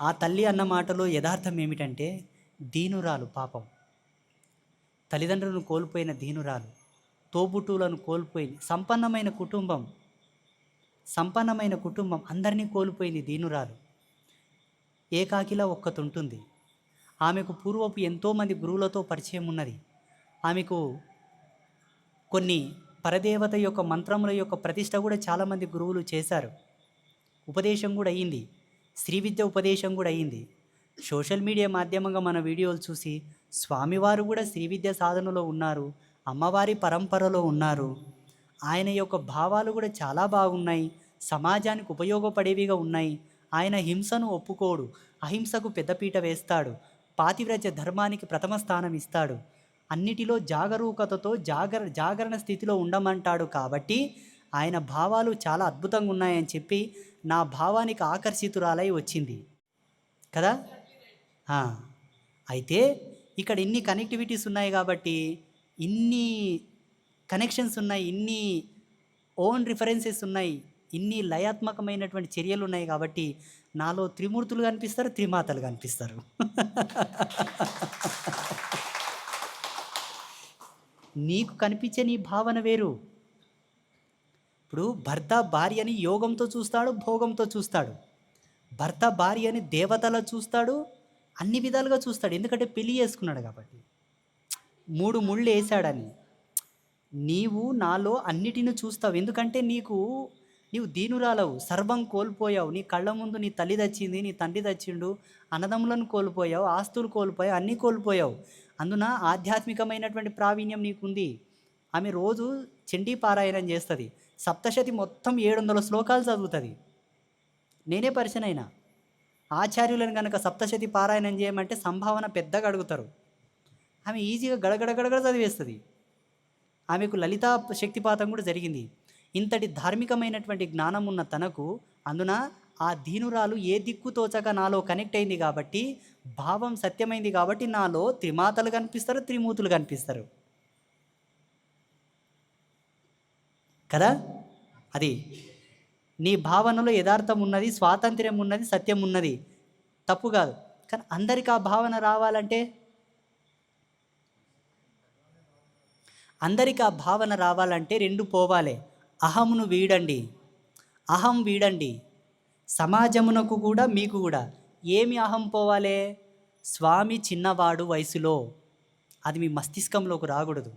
ఆ తల్లి అన్న మాటలో యథార్థం ఏమిటంటే దీనురాలు పాపం. తల్లిదండ్రులను కోల్పోయిన దీనురాలు తోబుట్టువులను కోల్పోయింది సంపన్నమైన కుటుంబం సంపన్నమైన కుటుంబం అందరినీ కోల్పోయింది దీనురాలు. ఏకాకిలా ఒక్కతుంటుంది. ఆమెకు పూర్వపు ఎంతోమంది గురువులతో పరిచయం ఉన్నది. ఆమెకు కొన్ని పరదేవత యొక్క మంత్రముల యొక్క ప్రతిష్ట కూడా చాలామంది గురువులు చేశారు. ఉపదేశం కూడా అయ్యింది స్త్రీ విద్య ఉపదేశం కూడా అయ్యింది. సోషల్ మీడియా మాధ్యమంగా మన వీడియోలు చూసి స్వామివారు కూడా స్త్రీ విద్య సాధనలో ఉన్నారు అమ్మవారి పరంపరలో ఉన్నారు. ఆయన యొక్క భావాలు కూడా చాలా బాగున్నాయి సమాజానికి ఉపయోగపడేవిగా ఉన్నాయి. ఆయన హింసను ఒప్పుకోడు అహింసకు పెద్దపీట వేస్తాడు పాతివ్రత్య ధర్మానికి ప్రథమ స్థానం ఇస్తాడు. అన్నిటిలో జాగరూకతతో జాగర జాగరణ స్థితిలో ఉండమంటాడు కాబట్టి ఆయన భావాలు చాలా అద్భుతంగా ఉన్నాయని చెప్పి నా భావానికి ఆకర్షితురాలై వచ్చింది. కదా? అయితే ఇక్కడ ఇన్ని కనెక్టివిటీస్ ఉన్నాయి కాబట్టి ఇన్ని కనెక్షన్స్ ఉన్నాయి ఇన్ని ఓన్ రిఫరెన్సెస్ ఉన్నాయి ఇన్ని లయాత్మకమైనటువంటి చర్యలు ఉన్నాయి కాబట్టి నాలో త్రిమూర్తులు కనిపిస్తారు త్రిమాతలు కనిపిస్తారు. నీకు కనిపించే నీ భావన వేరు. ఇప్పుడు భర్త భార్యని యోగంతో చూస్తాడు భోగంతో చూస్తాడు. భర్త భార్యని దేవతలా చూస్తాడు అన్ని విధాలుగా చూస్తాడు. ఎందుకంటే పెళ్ళి చేసుకున్నాడు కాబట్టి. మూడు ముళ్ళు వేసాడని నీవు నాలో అన్నిటిని చూస్తావు. ఎందుకంటే నీకు నీవు దీనురాలవు. సర్వం కోల్పోయావు. నీ కళ్ళ ముందు నీ తల్లి తెచ్చింది నీ తండ్రి తెచ్చిండు అన్నదమ్ములను కోల్పోయావు ఆస్తులు కోల్పోయావు అన్నీ కోల్పోయావు. అందున ఆధ్యాత్మికమైనటువంటి ప్రావీణ్యం నీకుంది. ఆమె రోజు చండీ పారాయణం చేస్తుంది. సప్తశతి మొత్తం ఏడు వందల శ్లోకాలు చదువుతుంది. నేనే పరిచయం అయినా ఆచార్యులను కనుక సప్తశతి పారాయణం చేయమంటే సంభావన పెద్దగా అడుగుతారు. ఆమె ఈజీగా గడగడగడగడ చదివేస్తుంది. ఆమెకు లలితా శక్తిపాతం కూడా జరిగింది. ఇంతటి ధార్మికమైనటువంటి జ్ఞానం ఉన్న తనకు అందున ఆ దీనురాలు ఏ దిక్కు తోచక నాలో కనెక్ట్ అయింది కాబట్టి భావం సత్యమైంది కాబట్టి నాలో త్రిమాతలు కనిపిస్తారు త్రిమూతులు కనిపిస్తారు. కదా? అది నీ భావనలో యథార్థం ఉన్నది స్వాతంత్ర్యం ఉన్నది సత్యం ఉన్నది. తప్పు కాదు. కానీ అందరికీ ఆ భావన రావాలంటే? అందరికీ ఆ భావన రావాలంటే రెండు పోవాలి. అహమును వీడండి. అహం వీడండి. సమాజమునకు కూడా మీకు కూడా. ఏమి అహం పోవాలే? స్వామి చిన్నవాడు వయసులో. అది మీ మస్తిష్కంలోకి రాకూడదు.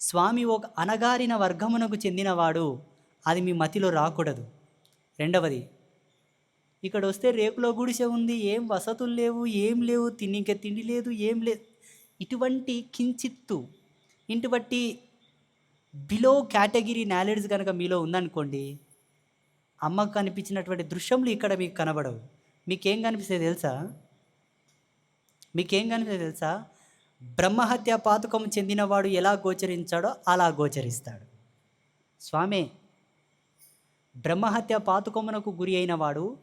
స్వామి ఒక అనగారిన వర్గమునకు చెందినవాడు. అది మీ మతిలో రాకూడదు. రెండవది ఇక్కడ వస్తే రేకులో గుడిసె ఉంది ఏం వసతులు లేవు ఏం లేవు తిని ఇంకా తిండి లేదు ఏం లేదు ఇటువంటి కించిత్తు ఇటువంటి బిలో కేటగిరీ నాలెడ్జ్ కనుక మీలో ఉందనుకోండి అమ్మకు కనిపించినటువంటి దృశ్యములు ఇక్కడ మీకు కనబడవు. మీకేం కనిపిస్తుంది తెలుసా? మీకేం కనిపిస్తుంది తెలుసా? బ్రహ్మహత్య పాతకం చెందినవాడు ఎలా గోచరించాడో అలా గోచరిస్తాడు. స్వామే బ్రహ్మహత్య పాతుకొమ్మనకు గురి అయిన వాడు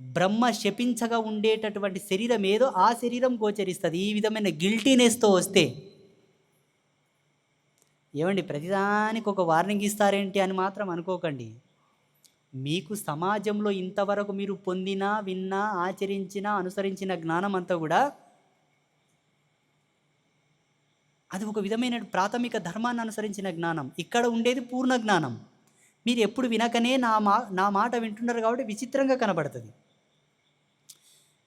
బ్రహ్మ శపించగా ఉండేటటువంటి శరీరం ఏదో ఆ శరీరం గోచరిస్తుంది. ఈ విధమైన గిల్టీనెస్తో వస్తే. ఏమండి ప్రతిదానికి ఒక వార్నింగ్ ఇస్తారేంటి అని మాత్రం అనుకోకండి. మీకు సమాజంలో ఇంతవరకు మీరు పొందిన విన్నా ఆచరించిన అనుసరించిన జ్ఞానం అంతా కూడా అది ఒక విధమైన ప్రాథమిక ధర్మాన్ని అనుసరించిన జ్ఞానం. ఇక్కడ ఉండేది పూర్ణ జ్ఞానం. మీరు ఎప్పుడు వినకనే నా మా నా మాట వింటున్నారు కాబట్టి విచిత్రంగా కనబడుతుంది.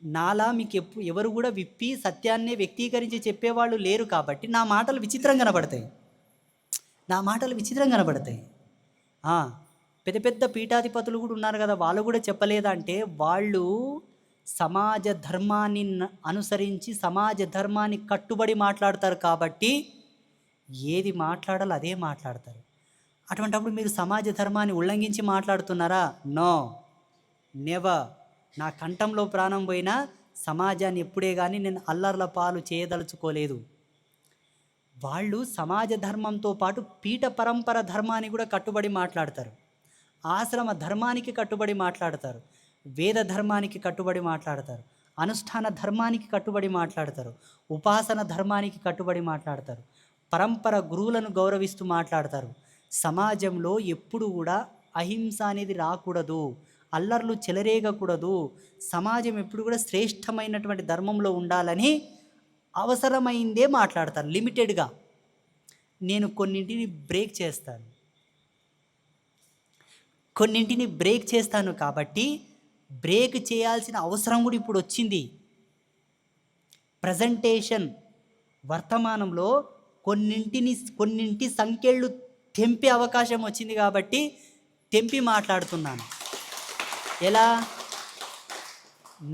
నాలా మీకు ఎప్పు ఎవరు కూడా విప్పి సత్యాన్నే వ్యక్తీకరించి చెప్పేవాళ్ళు లేరు కాబట్టి నా మాటలు విచిత్రంగా కనబడతాయి. నా మాటలు విచిత్రంగా కనబడతాయి. పెద్ద పెద్ద పీఠాధిపతులు కూడా ఉన్నారు కదా వాళ్ళు కూడా చెప్పలేదంటే వాళ్ళు సమాజ ధర్మాన్ని అనుసరించి సమాజ ధర్మాన్ని కట్టుబడి మాట్లాడతారు కాబట్టి ఏది మాట్లాడాలో అదే మాట్లాడతారు. అటువంటప్పుడు మీరు సమాజ ధర్మాన్ని ఉల్లంఘించి మాట్లాడుతున్నారా? నో. నెవర్ నా కంఠంలో ప్రాణం పోయినా సమాజాన్ని ఎప్పుడే కానీ నేను అల్లర్ల పాలు చేయదలుచుకోలేదు. వాళ్ళు సమాజ ధర్మంతో పాటు పీఠ పరంపర ధర్మాన్ని కూడా కట్టుబడి మాట్లాడతారు. ఆశ్రమ ధర్మానికి కట్టుబడి మాట్లాడతారు. వేద ధర్మానికి కట్టుబడి మాట్లాడతారు. అనుష్ఠాన ధర్మానికి కట్టుబడి మాట్లాడతారు. ఉపాసన ధర్మానికి కట్టుబడి మాట్లాడతారు. పరంపర గురువులను గౌరవిస్తూ మాట్లాడతారు. సమాజంలో ఎప్పుడు కూడా అహింస అనేది రాకూడదు అల్లర్లు చెలరేగకూడదు. సమాజం ఎప్పుడు కూడా శ్రేష్టమైనటువంటి ధర్మంలో ఉండాలని అవసరమైందే మాట్లాడతారు లిమిటెడ్గా. నేను కొన్నింటిని బ్రేక్ చేస్తాను. కొన్నింటిని బ్రేక్ చేస్తాను కాబట్టి బ్రేక్ చేయాల్సిన అవసరం కూడా ఇప్పుడు వచ్చింది. ప్రజెంటేషన్ వర్తమానంలో కొన్నింటిని కొన్నింటి సంఖ్యలు తెంపే అవకాశం వచ్చింది కాబట్టి తెంపి మాట్లాడుతున్నాను. ఎలా?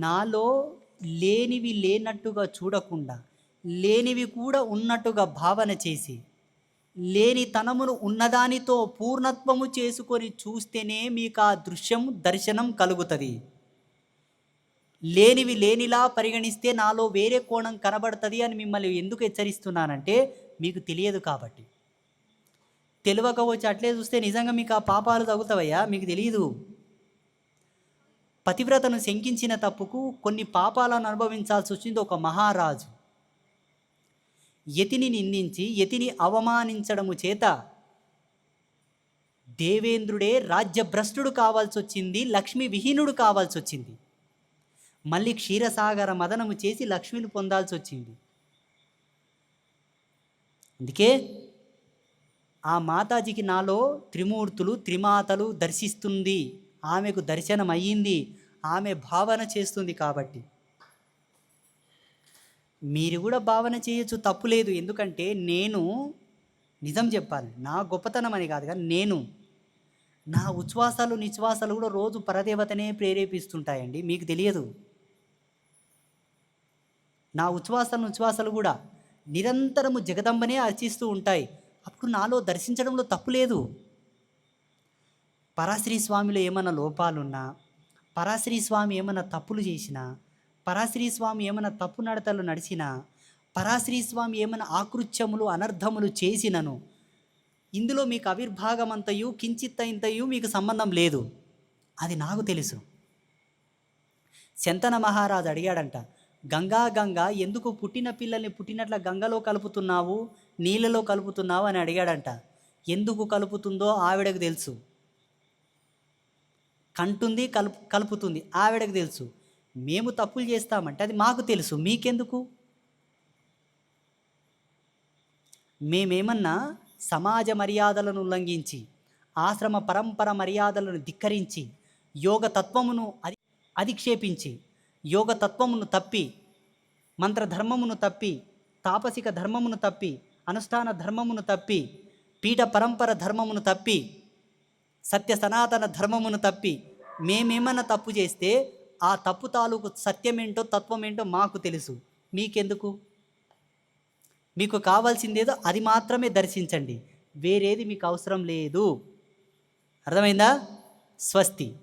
నాలో లేనివి లేనట్టుగా చూడకుండా లేనివి కూడా ఉన్నట్టుగా భావన చేసి లేని తనమును ఉన్నదానితో పూర్ణత్వము చేసుకొని చూస్తేనే మీకు ఆ దృశ్యం దర్శనం కలుగుతుంది. లేనివి లేనిలా పరిగణిస్తే నాలో వేరే కోణం కనబడుతుంది అని మిమ్మల్ని ఎందుకు హెచ్చరిస్తున్నానంటే మీకు తెలియదు కాబట్టి. తెలియక వచ్చి అట్లే చూస్తే నిజంగా మీకు ఆ పాపాలు తగులుతావయ్యా? మీకు తెలియదు పతివ్రతను శంకించిన తప్పుకు కొన్ని పాపాలను అనుభవించాల్సి వచ్చింది ఒక మహారాజు. యతిని నిందించి యతిని అవమానించడము చేత దేవేంద్రుడే రాజ్యభ్రష్టుడు కావాల్సి వచ్చింది లక్ష్మి విహీనుడు కావాల్సి వచ్చింది. మళ్ళీ క్షీరసాగర మదనము చేసి లక్ష్మిని పొందాల్సి వచ్చింది. అందుకే ఆ మాతాజీకి నాలో త్రిమూర్తులు త్రిమాతలు దర్శిస్తుంది. ఆమెకు దర్శనం అయ్యింది ఆమె భావన చేస్తుంది కాబట్టి. మీరు కూడా భావన చేయొచ్చు తప్పు లేదు. ఎందుకంటే నేను నిజం చెప్పాలి నా గొప్పతనం అని కాదు కానీ నేను నా ఉచ్ఛ్వాసాలు నిశ్వాసాలు కూడా రోజు పరదేవతనే ప్రేరేపిస్తుంటాయండి. మీకు తెలియదు. నా ఉచ్ఛ్వాసాలు ఉచ్ఛ్వాసాలు కూడా నిరంతరము జగదంబనే అర్చిస్తూ ఉంటాయి. అప్పుడు నాలో దర్శించడంలో తప్పు లేదు. పరాశ్రీ స్వామిలో ఏమైనా లోపాలున్నా పరాశ్రీ స్వామి ఏమైనా తప్పులు చేసినా పరాశ్రీ స్వామి ఏమైనా తప్పు నడతలు నడిచినా పరాశ్రీ స్వామి ఏమైనా ఆకృత్యములు అనర్థములు చేసినను ఇందులో మీకు ఆవిర్భాగమంతయు కించిత్తయింతయు మీకు సంబంధం లేదు. అది నాకు తెలుసు. శంతన మహారాజు అడిగాడంట గంగా గంగా ఎందుకు పుట్టిన పిల్లల్ని పుట్టినట్ల గంగలో కలుపుతున్నావు? నీళ్ళలో కలుపుతున్నావు అని అడిగాడంట. ఎందుకు కలుపుతుందో ఆవిడకు తెలుసు. కంటుంది కలుపు కలుపుతుంది. ఆవిడకు తెలుసు. మేము తప్పులు చేస్తామంటే అది మాకు తెలుసు. మీకెందుకు? మేమేమన్నా సమాజ మర్యాదలను ఉల్లంఘించి ఆశ్రమ పరంపర మర్యాదలను ధిక్కరించి యోగ తత్వమును అది అధిక్షేపించి యోగ తత్వమును తప్పి మంత్రధర్మమును తప్పి తాపసిక ధర్మమును తప్పి అనుష్ఠాన ధర్మమును తప్పి పీఠ పరంపర ధర్మమును తప్పి సత్య సనాతన ధర్మమును తప్పి మేమేమన్నా తప్పు చేస్తే ఆ తప్పు తాలూకు సత్యమేంటో తత్వమేంటో మాకు తెలుసు. మీకెందుకు? మీకు కావాల్సిందేదో అది మాత్రమే దర్శించండి. వేరేది మీకు అవసరం లేదు. అర్థమైందా? స్వస్తి.